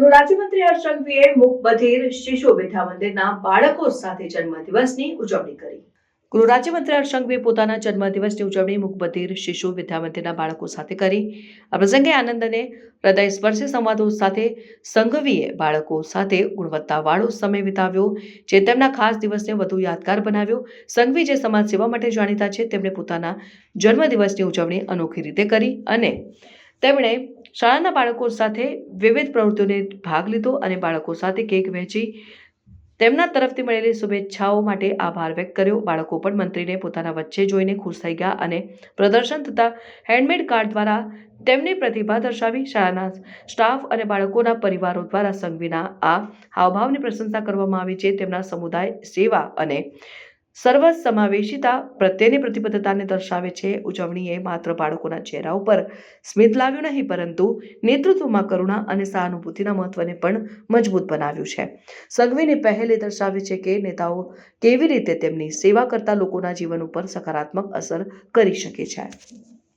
ગૃહ રાજ્યમંત્રી હર્ષ સંઘવીએ મુક બધિર શિશુ વિદ્યા મંદિરના બાળકો સાથે જન્મદિવસની ઉજવણી કરી. ગૃહ રાજ્યમંત્રી હર્ષ પોતાના જન્મદિવસની ઉજવણી મુક શિશુ વિદ્યા મંદિરના બાળકો સાથે કરી. આ પ્રસંગે આનંદ અને હૃદયસ્પર્શી સંવાદો સાથે સંઘવીએ બાળકો સાથે ગુણવત્તાવાળો સમય વિતાવ્યો, જે તેમના ખાસ દિવસને વધુ યાદગાર બનાવ્યો. સંઘવી જે સમાજ સેવા માટે જાણીતા છે, તેમણે પોતાના જન્મદિવસની ઉજવણી અનોખી રીતે કરી અને તેમણે શાળાના બાળકો સાથે વિવિધ પ્રવૃત્તિઓને ભાગ લીધો અને બાળકો સાથે કેક વહેંચી તેમના તરફથી મળેલી શુભેચ્છાઓ માટે આભાર વ્યક્ત કર્યો. બાળકો પણ મંત્રીને પોતાના વચ્ચે જોઈને ખુશ થઈ ગયા અને પ્રદર્શન તથા હેન્ડમેડ કાર્ડ દ્વારા તેમની પ્રતિભા દર્શાવી શાળાના સ્ટાફ અને બાળકોના પરિવારો દ્વારા સંઘવીના આ હાવભાવની પ્રશંસા કરવામાં આવી છે. તેમના સમુદાય સેવા અને સર્વ સમાવેશિતા પ્રત્યેની પ્રતિબદ્ધતાને દર્શાવે છે. ઉજવણીએ માત્ર બાળકોના ચહેરા ઉપર સ્મિત લાવ્યું નહીં, પરંતુ નેતૃત્વમાં કરુણા અને સહાનુભૂતિના મહત્વને પણ મજબૂત બનાવ્યું છે. સંઘવીની પહેલ એ દર્શાવે છે કે નેતાઓ કેવી રીતે તેમની સેવા કરતા લોકોના જીવન ઉપર સકારાત્મક અસર કરી શકે છે.